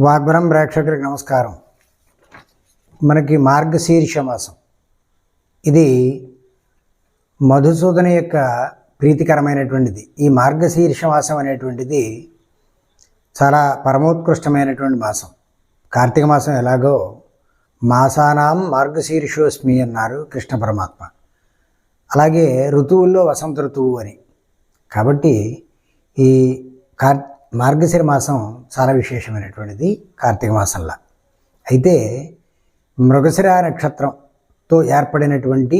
వాగ్భరం ప్రేక్షకులకు నమస్కారం. మనకి మార్గశీర్ష మాసం. ఇది మధుసూదన యొక్క ప్రీతికరమైనటువంటిది. ఈ మార్గశీర్ష మాసం అనేటువంటిది చాలా పరమోత్కృష్టమైనటువంటి మాసం. కార్తీక మాసం ఎలాగో మాసానాం మార్గశీర్షోస్మి అన్నారు కృష్ణ పరమాత్మ. అలాగే ఋతువుల్లో వసంత ఋతువు అని. కాబట్టి ఈ కార్ మార్గశిర మాసం చాలా విశేషమైనటువంటిది కార్తీక మాసంలో. అయితే మృగశిర నక్షత్రంతో ఏర్పడినటువంటి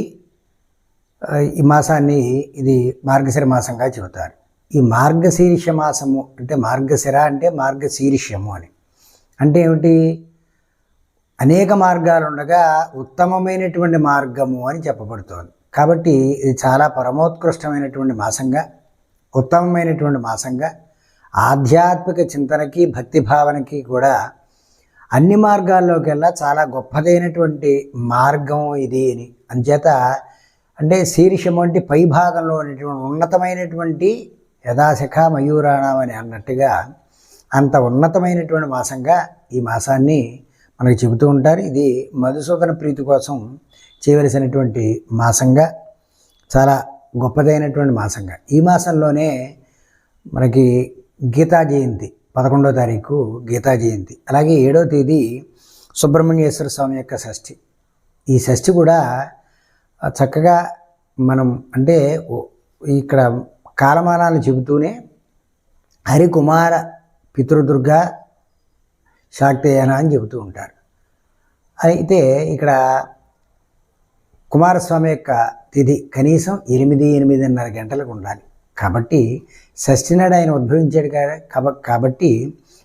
ఈ మాసాన్ని ఇది మార్గశిర మాసంగా చెబుతారు. ఈ మార్గశీర్ష మాసము అంటే మార్గశిర అంటే మార్గశీర్షము అని. అంటే ఏమిటి? అనేక మార్గాలు ఉండగా ఉత్తమమైనటువంటి మార్గము అని చెప్పబడుతోంది. కాబట్టి ఇది చాలా పరమోత్కృష్టమైనటువంటి మాసంగా ఉత్తమమైనటువంటి మాసంగా ఆధ్యాత్మిక చింతనకి భక్తి భావనకి కూడా అన్ని మార్గాల్లోకెల్లా చాలా గొప్పదైనటువంటి మార్గం ఇది అని. అంచేత అంటే శీర్షం వంటి పై భాగంలో ఉన్నటువంటి ఉన్నతమైనటువంటి యథాశిఖ మయూరాణం అని అన్నట్టుగా అంత ఉన్నతమైనటువంటి మాసంగా ఈ మాసాన్ని మనకు చెబుతూ ఉంటారు. ఇది మధుసూదన ప్రీతి కోసం చేయవలసినటువంటి మాసంగా చాలా గొప్పదైనటువంటి మాసంగా. ఈ మాసంలోనే మనకి గీతా జయంతి పదకొండో తారీఖు గీతా జయంతి. అలాగే ఏడో తేదీ సుబ్రహ్మణ్యేశ్వర స్వామి యొక్క షష్ఠి. ఈ షష్ఠి కూడా చక్కగా మనం అంటే ఇక్కడ కాలమానాలు చెబుతూనే హరికుమార పితృదుర్గ శాక్తేయన అని చెబుతూ ఉంటారు. అయితే ఇక్కడ కుమారస్వామి యొక్క తిథి కనీసం ఎనిమిది ఎనిమిదిన్నర గంటలకు ఉండాలి. కాబట్టి షష్ఠినాడు ఆయన ఉద్భవించాడు కదా కాబట్టి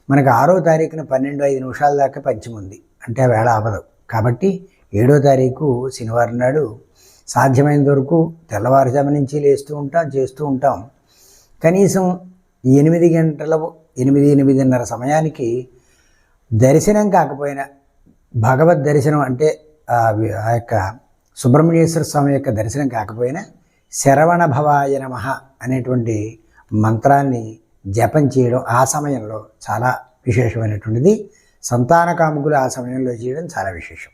మనకు ఆరో తారీఖున పన్నెండు ఐదు నిమిషాల దాకా పంచమి ఉంది. అంటే ఆ వేళ ఆపదు. కాబట్టి ఏడో తారీఖు శనివారం నాడు సాధ్యమైనంత వరకు తెల్లవారుజాము నుంచి లేస్తూ ఉంటాం చేస్తూ ఉంటాం. కనీసం ఎనిమిది గంటల ఎనిమిది ఎనిమిదిన్నర సమయానికి దర్శనం కాకపోయినా భగవద్ దర్శనం అంటే ఆ యొక్క సుబ్రహ్మణ్యేశ్వర స్వామి యొక్క దర్శనం కాకపోయినా శరవణ భవాయ నమ అనేటువంటి మంత్రాన్ని జపం చేయడం ఆ సమయంలో చాలా విశేషమైనటువంటిది. సంతాన కాముకులు ఆ సమయంలో చేయడం చాలా విశేషం.